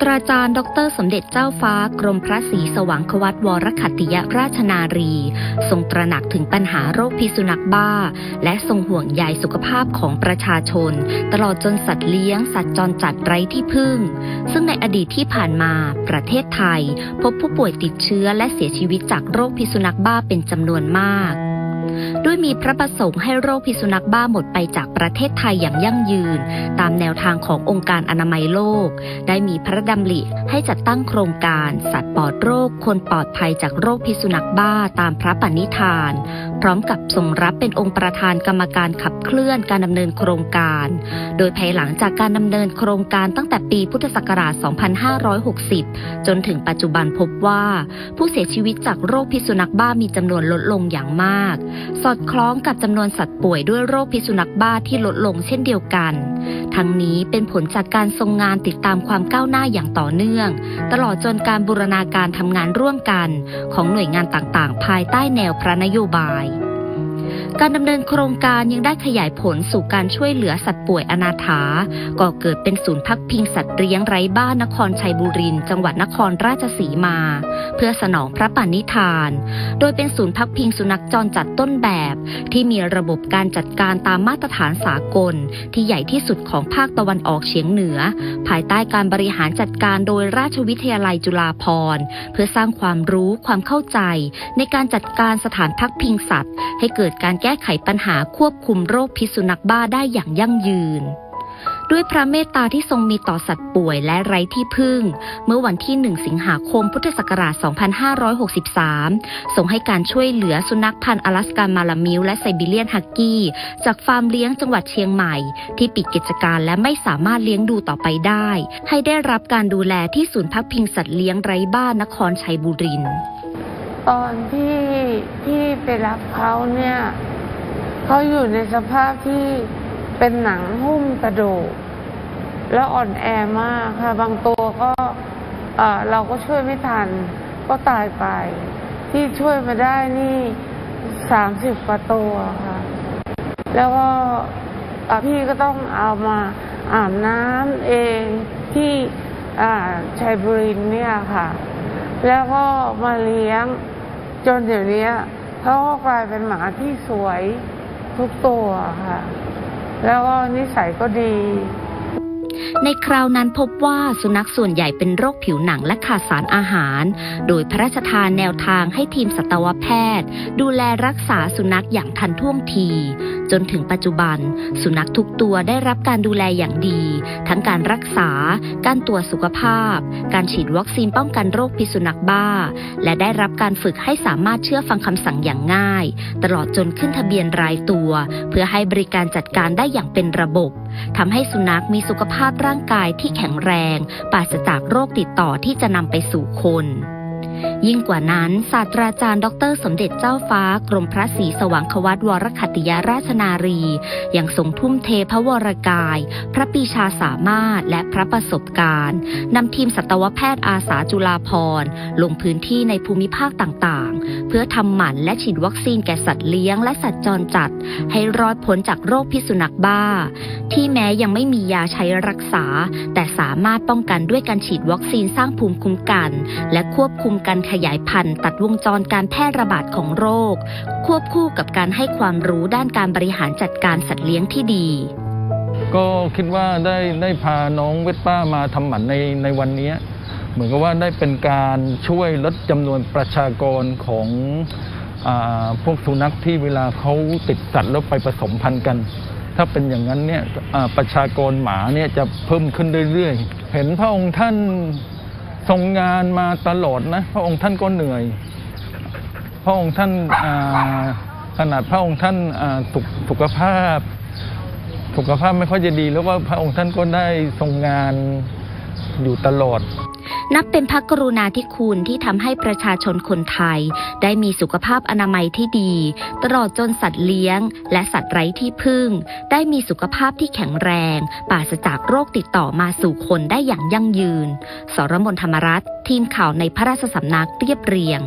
ตราจารย์ ดร สมเด็จเจ้าฟ้า กรมพระศรีสว่างควัตวรขัตติยราชนารี ทรงตระหนักถึงปัญหาโรคพิษสุนัขบ้า และทรงห่วงใยสุขภาพของประชาชน ตลอดจนสัตว์เลี้ยง สัตว์จรจัดไร้ที่พึ่ง ซึ่งในอดีตที่ผ่านมา ประเทศไทย พบผู้ป่วยติดเชื้อและเสียชีวิตจากโรคพิษสุนัขบ้าเป็นจำนวนมาก ด้วยมีพระประสงค์ให้โรคพิษสุนัขบ้าหมดไปจากประเทศไทยอย่างยั่งยืน ตามแนวทางขององค์การอนามัยโลก ได้มีพระดำริให้จัดตั้งโครงการ สัตว์ปลอดโรค คนปลอดภัยจากโรคพิษสุนัขบ้าตามพระปณิธาน พร้อมกับทรงรับเป็นองค์ประธานกรรมการขับเคลื่อนการดำเนินโครงการ โดยภายหลังจากการดำเนินโครงการตั้งแต่ปีพุทธศักราช 2560 จนถึงปัจจุบันพบว่า ผู้เสียชีวิตจากโรคพิษสุนัขบ้ามีจำนวนลดลงอย่างมากสอดคล้องกับจำนวนสัตว์ป่วยด้วยโรคพิษสุนัขบ้าที่ลดลงเช่นเดียวกัน ทั้งนี้เป็นผลจากการทรงงานติดตามความก้าวหน้าอย่างต่อเนื่อง ตลอดจนการบูรณาการทำงานร่วมกัน ของหน่วยงานต่างๆ ภายใต้แนวพระนโยบาย การดำเนินโครงการยังได้ขยายผลสู่การช่วยเหลือสัตว์ป่วยอนาถา ก่อเกิดเป็นศูนย์พักพิงสัตว์เลี้ยงไร้บ้านนครชัยบุรีจังหวัดนครราชสีมา เพื่อสนองพระปณิธาน โดยเป็นศูนย์พักพิงสุนัขจรจัดต้นแบบ ที่มีระบบการจัดการตามมาตรฐานสากล ที่ใหญ่ที่สุดของภาคตะวันออกเฉียงเหนือ ภายใต้การบริหารจัดการโดยราชวิทยาลัยจุฬาภรณ์ เพื่อสร้างความรู้ความเข้าใจ ในการจัดการสถานพักพิงสัตว์ ให้เกิดการแก้ไขปัญหาควบคุมโรคพิษสุนัขบ้าได้อย่างยั่งยืน ด้วยพระเมตตาที่ทรงมีต่อสัตว์ป่วยและไร้ที่พึ่ง เมื่อวันที่ 1 สิงหาคมพุทธศักราช 2563ส่งให้การช่วยเหลือสุนัขพันธุ์อลาสกามาลามิวและไซบีเรียนฮักกี้ จากฟาร์มเลี้ยงจังหวัดเชียงใหม่ ที่ปิดกิจการและไม่สามารถเลี้ยงดูต่อไปได้ ให้ได้รับการดูแลที่ศูนย์พักพิงสัตว์เลี้ยงไร้บ้านนครชัยบุรีตอนที่ที่ไปรับเขาเนี่ย เขาอยู่ในสภาพที่เป็นหนังหุ้มกระดูกแล้วอ่อนแอมากค่ะบางตัวก็เราก็ช่วยไม่ทัน ก็ตายไป ที่ช่วยมาได้นี่สามสิบกว่าตัวค่ะ แล้วก็พี่ก็ต้องเอามาอาบน้ำเองที่อ่าชัยบุรีเนี่ยค่ะ แล้วก็มาเลี้ยงจนเดี๋ยวนี้เขาก็กลายเป็นหมาที่สวย ทุกตัวค่ะ แล้วก็นิสัยก็ดี ในคราวนั้นพบว่าสุนัขส่วนใหญ่เป็นโรคผิวหนังและขาดสารอาหาร โดยพระราชทานแนวทางให้ทีมสัตวแพทย์ ดูแลรักษาสุนัขอย่างทันท่วงที จนถึงปัจจุบัน สุนัขทุกตัวได้รับการดูแลอย่างดี ทั้งการรักษา การตรวจสุขภาพ การฉีดวัคซีนป้องกันโรคพิษสุนัขบ้า และได้รับการฝึกให้สามารถเชื่อฟังคำสั่งอย่างง่าย ตลอดจนขึ้นทะเบียนรายตัว เพื่อให้บริการจัดการได้อย่างเป็นระบบทำให้สุนัขมีสุขภาพร่างกายที่แข็งแรง ปราศจากโรคติดต่อที่จะนำไปสู่คน ยิ่งกว่านั้น ศาสตราจารย์ ดร สมเด็จเจ้าฟ้า กรมพระศรีสว่างควัตวรขัตติยราชนารี ยังทรงทุ่มเทพระวรกาย พระปีชาสามารถและพระประสบการณ์นำทีมสัตวแพทย์อาสาจุฬาภรลงพื้นที่ในภูมิภาคต่างๆ เพื่อทำหมันและฉีดวัคซีนแก่สัตว์เลี้ยงและสัตว์จรจัด ให้รอดพ้นจากโรคพิษสุนัขบ้า ที่แม้ยังไม่มียาใช้รักษา แต่สามารถป้องกันด้วยการฉีดวัคซีนสร้างภูมิคุ้มกัน และควบคุมการการขยายพันธุ์ตัดวงจรการแพร่ระบาดของโรค ควบคู่กับการให้ความรู้ด้านการบริหารจัดการสัตว์เลี้ยงที่ดี ก็คิดว่าได้ได้พาน้องเวสป้ามาทำหมันในในวันนี้ เหมือนกับว่าได้เป็นการช่วยลดจำนวนประชากรของอพวกสุนัขที่เวลาเขาติดสัตว์แล้วไปผสมพันธุ์กัน ถ้าเป็นอย่างนั้นเนี่ยประชากรหมาเนี่ยจะเพิ่มขึ้นเรื่อยๆ เห็นพระองค์ท่าน ทรงงานมาตลอดนะพระองค์ท่านก็เหนื่อย พระองค์ท่านขนาดพระองค์ท่านสุขสุขภาพ สุขภาพไม่ค่อยจะดี แล้วก็พระองค์ท่านก็ได้ทรงงาน อยู่ตลอด นับเป็นพระกรุณาธิคุณที่ทำให้ประชาชนคนไทย ได้มีสุขภาพอนามัยที่ดี ตลอดจนสัตว์เลี้ยง และสัตว์ไร้ที่พึ่ง ได้มีสุขภาพที่แข็งแรงปราศจากโรคติดต่อมาสู่คนได้อย่างยั่งยืน สรมนธรรมรัตน์ทีมข่าวในพระราชสำนักเรียบเรียง